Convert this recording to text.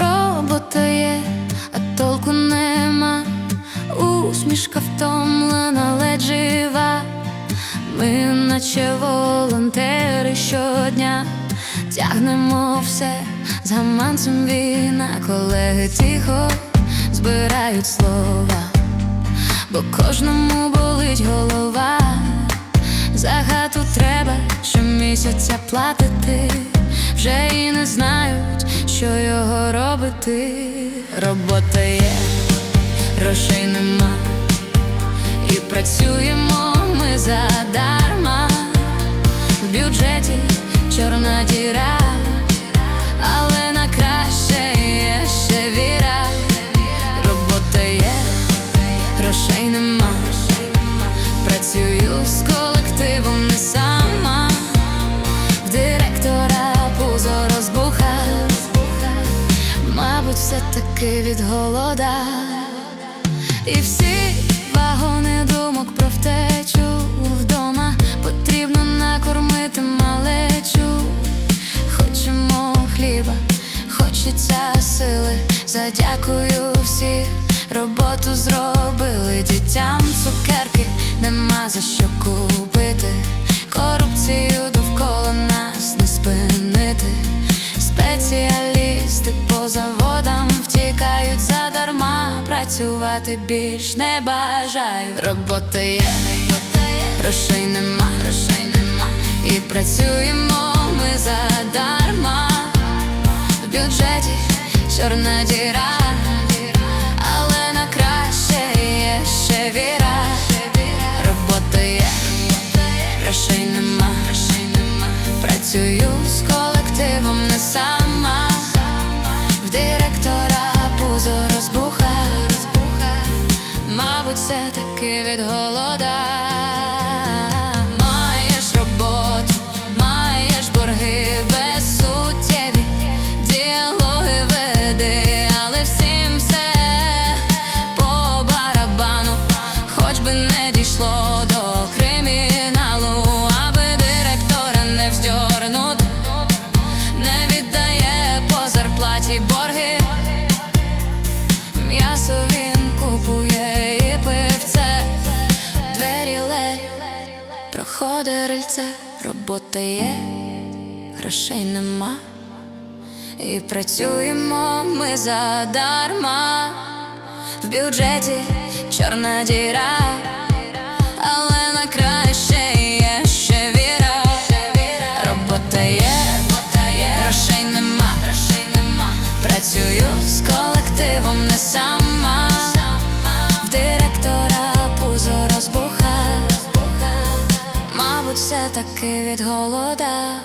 Робота є, а толку нема, усмішка втомлена, ледь жива. Ми, наче волонтери щодня, тягнемо все з гаманцем війна, колеги тихо збирають слова, бо кожному болить голова. За хату треба щомісяця платити, вже і не знають, що його робити. Робота є, грошей нема, і працюємо ми задарма. В бюджеті чорна діра, але на краще є ще віра. Робота є, грошей нема. Працюю з колективом не сама, в директора пузо розбуха, мабуть, все-таки від голода. І всі сили. Задякую всіх, роботу зробили дітям цукерки, нема за що купити. Корупцію довкола нас не спинити. Спеціалісти по заводам втікають задарма, працювати більш не бажають. Робота є, грошей нема, грошей нема. І працюємо чорна діра, але на краще є ще віра. Робота є, грошей нема. Працюю з колективом не сама. В директора пузо розбуха, мабуть, все таки дійшло до криміналу, аби директора не вздьорнути, не віддає по зарплаті борги. М'ясо він купує і пивце, двері ледь проходить рильце, робота є, грошей нема. І працюємо ми задарма. В бюджеті чорна діра, колективом не сама. В директора пузо розбуха, мабуть, все таки від голода.